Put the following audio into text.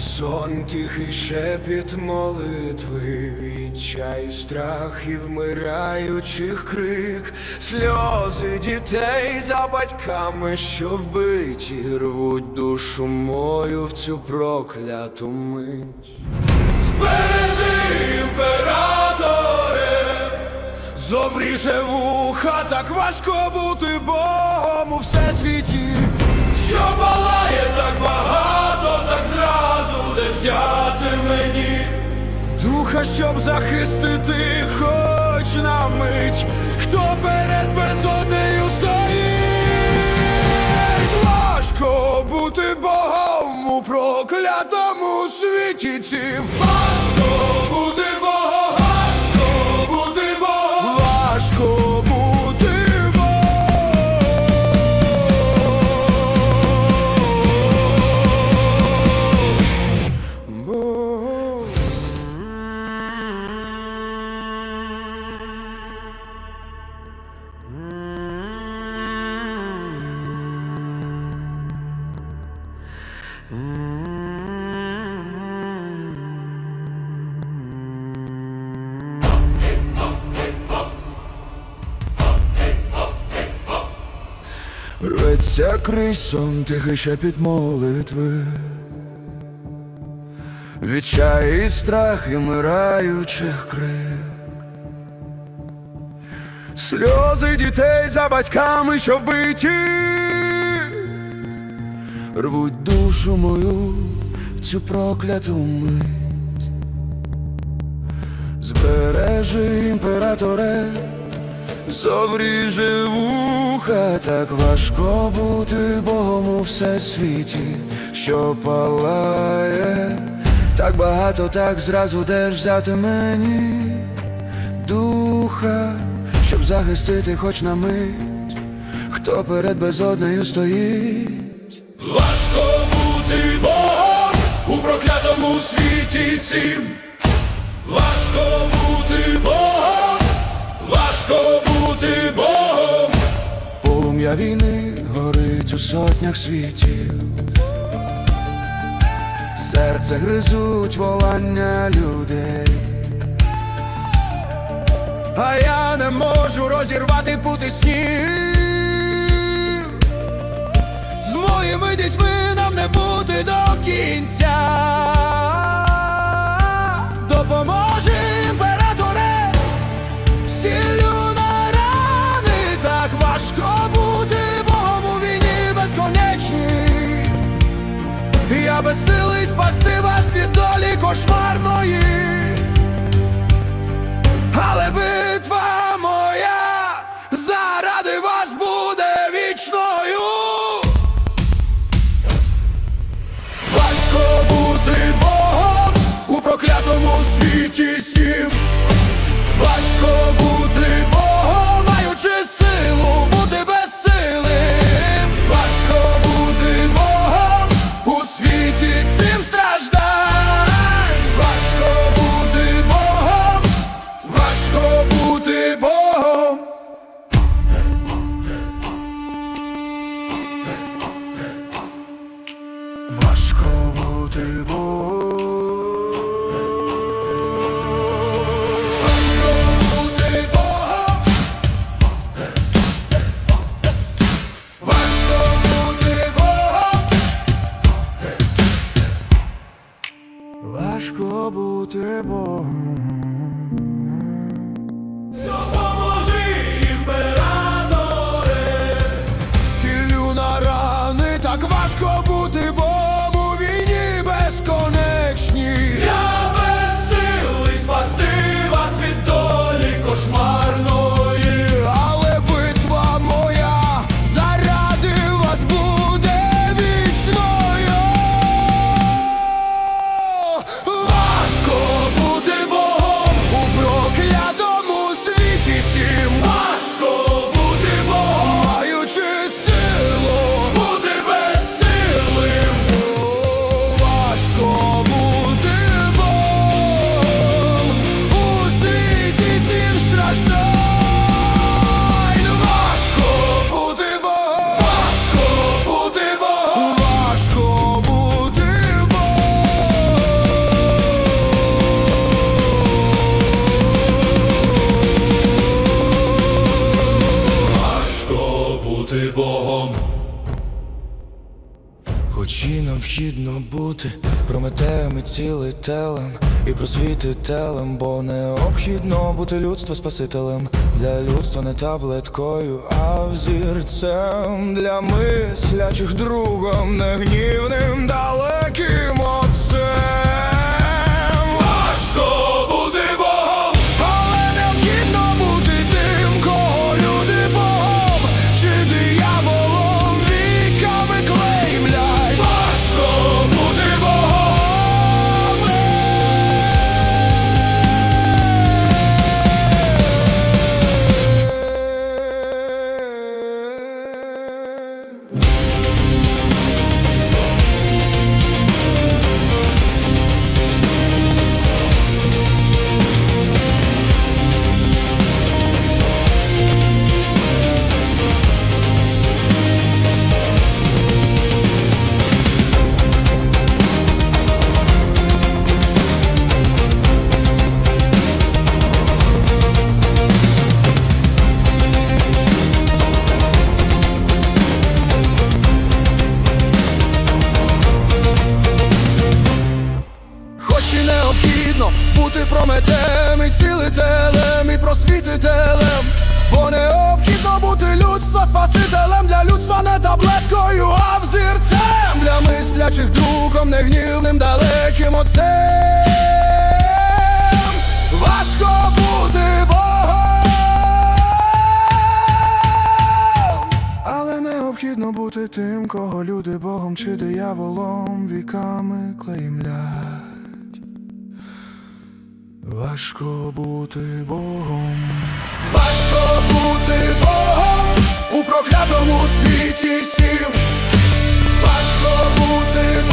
сон, тихий шепіт молитви, відчай, страх і вмираючих крик, сльози дітей за батьками, що вбиті, рвуть душу мою в цю прокляту мить. Збережи імператоре, зобріже вуха, так важко бути Богом у всесвіті, що палає духа, щоб захистити хоч на мить, хто перед безоднею стоїть. Важко бути Богом у проклятому світі цім. Важко бути Рветься крисом, тихий шепіт молитви. Відчай і страх і мираючих крик. Сльози дітей за батьками, що вбиті. Рвуть душу мою в цю прокляту мить. Збережи імператоре Зовріже вуха, так важко бути Богом у всесвіті, що палає, так багато, так зразу де ж взяти мені духа, щоб захистити хоч на мить, хто перед безоднею стоїть. Важко бути Богом у проклятому світі цім. Полум'я війни горить у сотнях світів. Серце гризуть волання людей. А я не можу розірвати пути снів. З моїми дітьми нам не бути до кінця. Кошмарної. Але битва моя заради вас буде вічною. Важко бути Богом у проклятому світі сім. Важко І необхідно бути прометеєм і цілителем, і просвітителем, бо необхідно бути людство спасителем. Для людства не таблеткою, а взірцем для мислячих другом, не необхідно бути прометем і цілителем, і просвітителем, бо необхідно бути людства спасителем для людства не таблеткою, а взірцем для мислячих другом, не гнівним, далеким отцем. Важко бути Богом, але необхідно бути тим, кого люди Богом чи дияволом віками клеймлять. Важко бути Богом, важко бути Богом у проклятому світі сім, важко бути Богом.